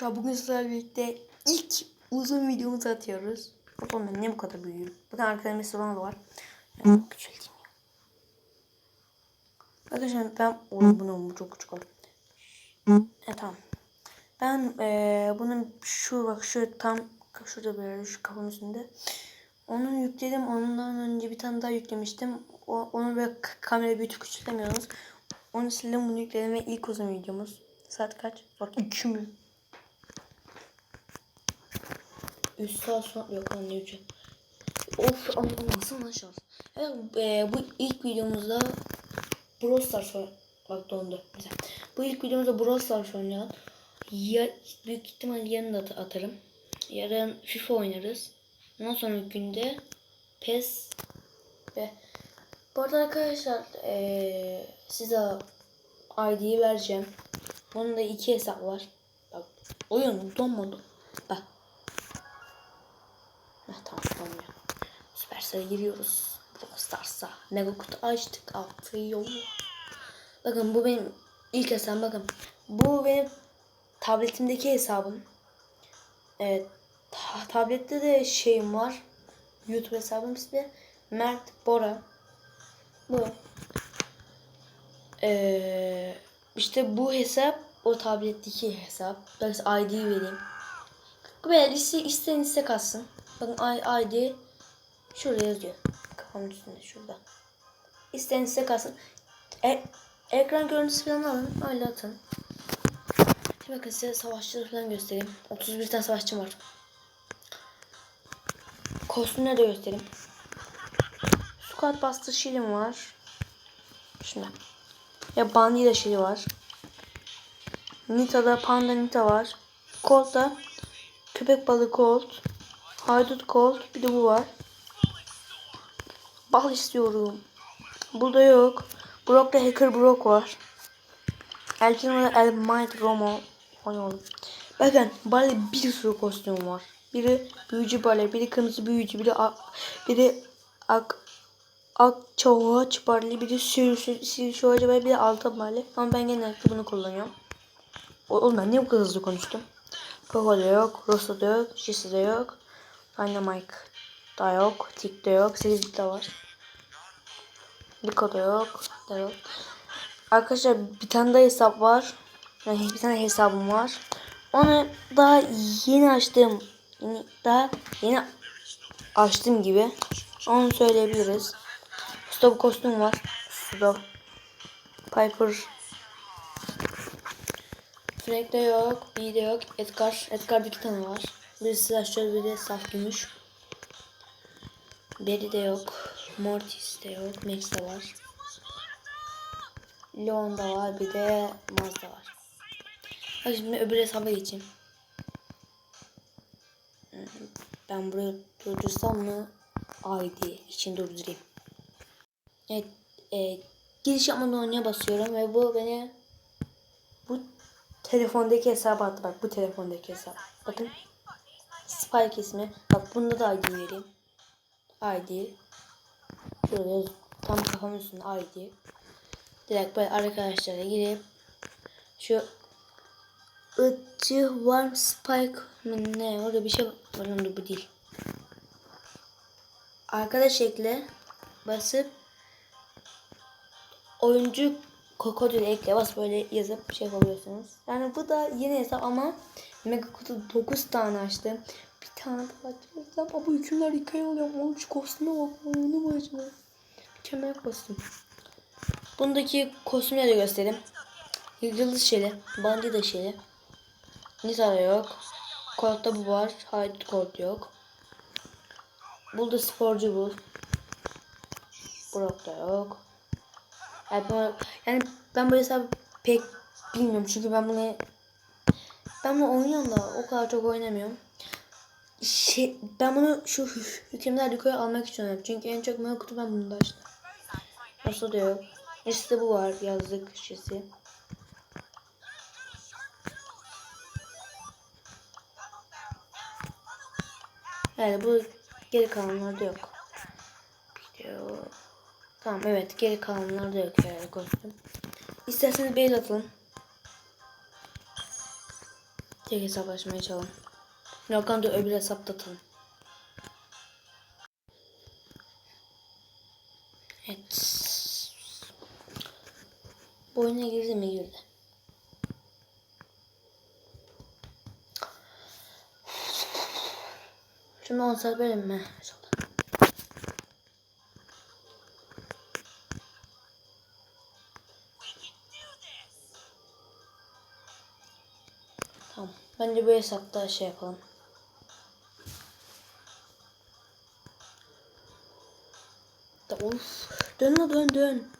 Bugün sizlerle birlikte ilk uzun videomuzu atıyoruz. Bakalım ben ne bu kadar büyüğüm. Bakın arkada mesela da var. Yani küçülteyim. Arkadaşlar ben oğlum bunu bu çok küçük oldu. Evet tamam. Ben eee bunun şu bak şu tam şurada böyle şu kapının üstünde. Onu yükledim. Ondan önce bir tane daha yüklemiştim. O, onu böyle kamera büyütüp küçültemiyoruz. Onu sildim bunu yükledim ve ilk uzun videomuz. Saat kaç? Bak 2 mi? 3 saat yok lan ne 3'ü. Of ama nasıl lan şans. Evet e, bu ilk videomuzda Brawl Stars. Bak dondu. Güzel. Bu ilk videomuzda Brawl Stars oynayalım. Ya, büyük ihtimal yarın da at- atarım. Yarın FIFA oynarız. Ondan sonraki günde PES ve bu arada arkadaşlar eee size ID'yi vereceğim. Bunun da iki hesap var. Bak oyun donmadı. Bak Süperstar'a giriyoruz. Brawl Stars'a. Mega kutu açtık. Atıyor. Bakın bu benim ilk hesabım. Bakın. Bu benim tabletimdeki hesabım. Evet. ta- tablette de şeyim var. YouTube hesabım ismi Mert Bora. Bu. Ee, işte bu hesap o tabletteki hesap. Ben ID vereyim. Böyle liste isteyen iste kalsın. Bakın ID şurada yazıyor. Kafamın üstünde şurada. İsteyen iste kalsın. E, ekran görüntüsü falan alın. Öyle atın. Şimdi bakın size savaşçıları falan göstereyim. 31 tane savaşçım var. Kostümleri de göstereyim. Squad Buster Shield'im var. Şimdi. Ya Bandita Shield'i var. Nita'da Panda Nita var. Colt'ta Köpek balığı Colt. Haydut Colt. Bir de bu var. Bal istiyorum. Burada yok. Brock'ta Hacker Brock var. Elkin El Might Romo. O ne oğlum? Bakın Barley bir sürü kostüm var. Biri büyücü Barley, biri kırmızı büyücü, biri ak, biri ak Akçavuç Barley, biri sürüsü sürüsü Barley, biri altı Barley. Ama ben genellikle bunu kullanıyorum. O- Oğlum ben niye bu kadar hızlı konuştum? Poco da yok, Rosa da yok, Jesse de yok. Dynamite da yok, Tick de yok, 8 de var. Liko da yok, da yok. Arkadaşlar bir tane daha hesap var. Yani bir tane hesabım var. Onu daha yeni açtım. Yeni, daha yeni açtım gibi. Onu söyleyebiliriz. Stop kostüm var. Stop. Piper. Frank de yok. B de yok. Edgar. Edgar'da iki tane var. Birisi slasher, biri saf gümüş. Barry de yok. Mortis de yok. Max var. Leon da var. Bir de Maz da var. Hadi şimdi öbür hesaba geçeyim. Ben buraya durdursam mı? ID için durdurayım. Evet. E, giriş yapmadan oynaya basıyorum ve bu beni bu telefondaki hesaba attı. Bak bu telefondaki hesap. Bakın. Spike ismi. Bak bunda da ID vereyim. ID. Yaz- tam kafamın üstünde ID. Direkt böyle arkadaşlara girip şu ıtçı warm spike mı ne orada bir şey var ama bu değil. Arkadaş ekle basıp oyuncu krokodil ekle bas böyle yazıp şey yapabiliyorsunuz. Yani bu da yeni hesap ama mega kutu 9 tane açtım. Bir tane daha açacağım ama hükümler hikaye oluyor. Onun şu kostüme bak. Onu mu acaba? Mükemmel kostüm. Bundaki kostümleri göstereyim. Yıldız şeli, bandita şeli. Nita'da yok. Colt'ta bu var. Haydut Colt yok. Burada sporcu bu. Brock da yok. Yani, ben- yani ben bu hesabı pek bilmiyorum çünkü ben bunu ben bunu oynuyorum da o kadar çok oynamıyorum. Şey, ben bunu şu hü- hükümler yukarı almak için oynuyorum. Çünkü en çok mega kutu ben bunda açtım. Nasıl da yok. İşte bu var yazdık şişesi. Yani bu geri kalanlarda yok. Video. Tamam evet geri kalanlarda yok yani kostüm. İsterseniz mail atın. Tek hesaplaşmaya çalalım. Yok da öbür hesapta atalım. Oyuna girdi mi girdi. Şimdi 10 saat mi? Tamam. Bence bu hesapta şey yapalım. Da of. Dön la dön dön.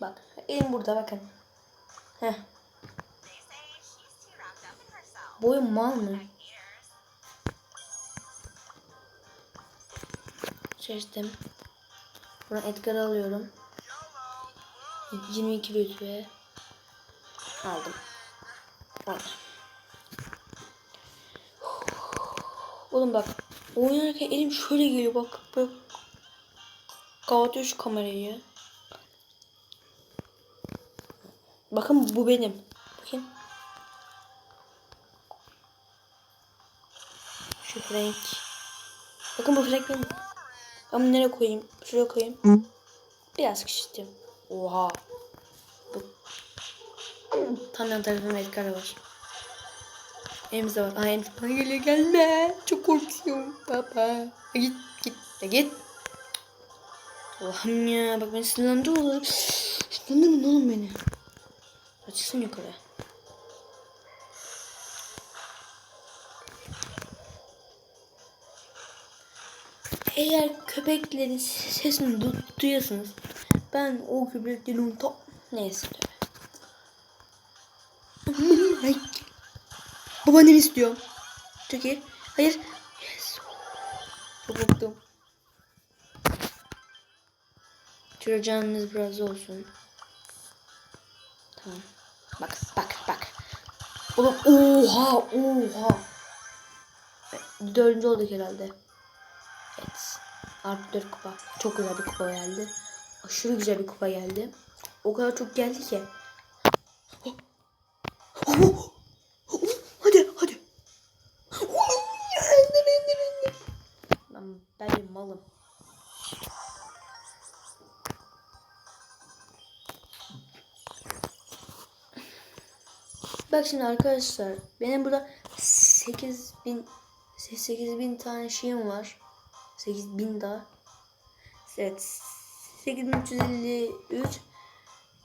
Bak. Elim burada bakın. Heh. Oyun mal mı? Seçtim. Buradan Edgar'ı alıyorum. 22 rütbe. Aldım. Aldım. Oğlum bak. Oynarken elim şöyle geliyor bak. Böyle kapatıyor şu kamerayı. Bakın bu benim. Bakın. Şu renk. Bakın bu renk benim. Ben bunu nereye koyayım? Şuraya koyayım. Biraz küçülteyim. Oha. Bu. Tam yan tarafımda Edgar var. Elimizde var. Ay bana geliyor gelme. Çok korkuyorum. Baba. Git git de git. Allah'ım ya bak beni sinirlendir olur. Sinirlendirme oğlum beni. Açılsın yukarı. Eğer köpeklerin sesini du duyuyorsunuz. Ben o köpeklerin ta... Neyse. Ay. Babaannem istiyor. Çok iyi. Hayır. Yes. Çok korktum. Canınız biraz olsun. Tamam. Bak bak bak. Oğlum oha oha. Dördüncü olduk herhalde. Evet. Artı 4 kupa. Çok güzel bir kupa geldi. Aşırı güzel bir kupa geldi. O kadar çok geldi ki. Bak şimdi arkadaşlar benim burada 8000 8000 tane şeyim var. 8000 daha. Evet. 8353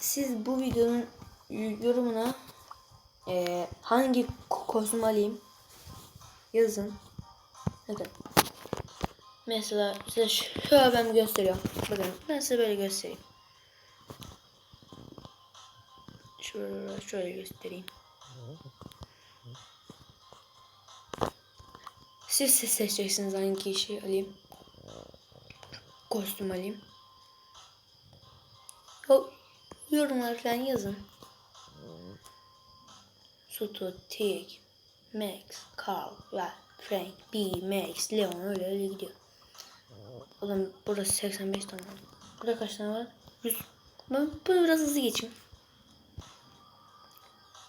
Siz bu videonun yorumuna eee, hangi ko- kostüm alayım yazın. Bakın. Mesela size şöyle ben gösteriyorum. Bakın ben size böyle göstereyim. Şöyle, şöyle göstereyim. Siz seçeceksiniz hangi şeyi alayım. Kostüm alayım. Yo, yorumlar falan yazın. Sutu, Tig, Max, Carl, ve Frank, B, Max, Leon öyle öyle gidiyor. Oğlum burası 85 tane. Burada kaç tane var? 100. Ben bunu biraz hızlı geçeyim.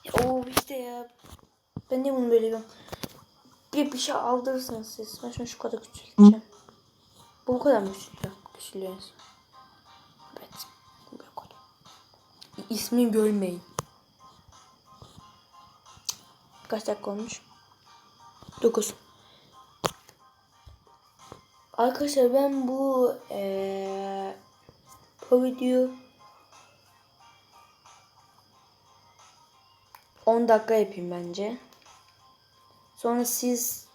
Ya, o işte ya. Ben niye bunu böyle yapıyorum? Bir, bir şey aldırırsınız siz. Ben şunu şu kadar küçülteceğim. Bu kadar mı küçülüyor? Küçülüyor. Evet. Bu kadar. İsmini görmeyin. Kaç dakika olmuş? 9. Arkadaşlar ben bu eee bu video 10 dakika yapayım bence. Sonra siz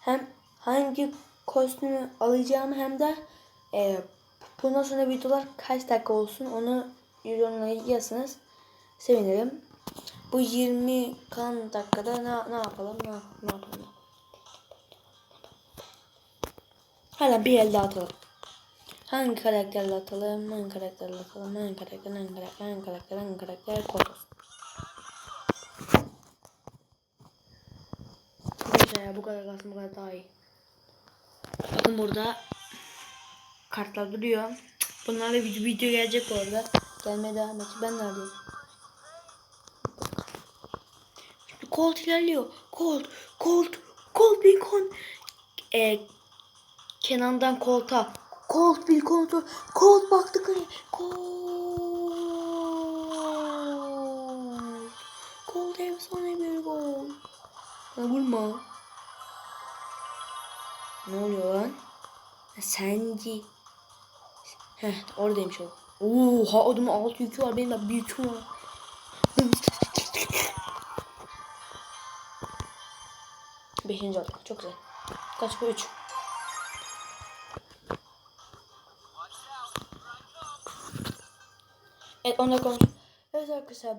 hem hangi kostümü alacağımı hem de eee bundan sonra videolar kaç dakika olsun onu yorumlara yazsanız sevinirim. Bu 20 kan dakikada ne, ne yapalım ne, ne yapalım? Hala bir elde atalım. Hangi karakterle atalım? Hangi karakterle atalım? Hangi karakter? Hangi karakter? Hangi karakter? Hangi karakter? Kotos. Bu kadar kalsın bu kadar daha iyi. Bakın burada kartlar duruyor. Bunlarla video, video gelecek bu arada. Gelmeye devam edecek. Ben neredeyim? Şimdi Colt ilerliyor. Colt, Colt, Colt Lincoln. Ee, Kenan'dan Colt'a. Colt bir kontrol. Colt baktı kare. Colt. Colt efsane bir gol. Vurma. Ne oluyor lan? Senci. Heh oradaymış o. Oha adamın altı yükü var. Benim de bir yüküm var. Beşinci olduk. Çok güzel. Kaç bu? Üç. Evet 10 dakika olmuş. Evet arkadaşlar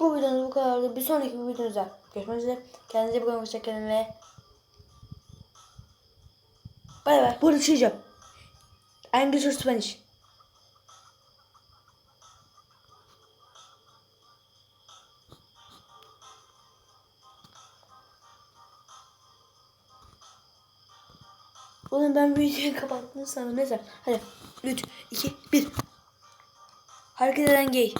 bu videomuz bu kadardı. Bir sonraki videomuzda görüşmek üzere. Kendinize iyi bakın. Hoşçakalın ve Bay bay. Bu arada şey diyeceğim. English or Spanish? Oğlum ben videoyu kapattım sanırım. Neyse. Hadi. 3, 2, 1. Hareket eden gay.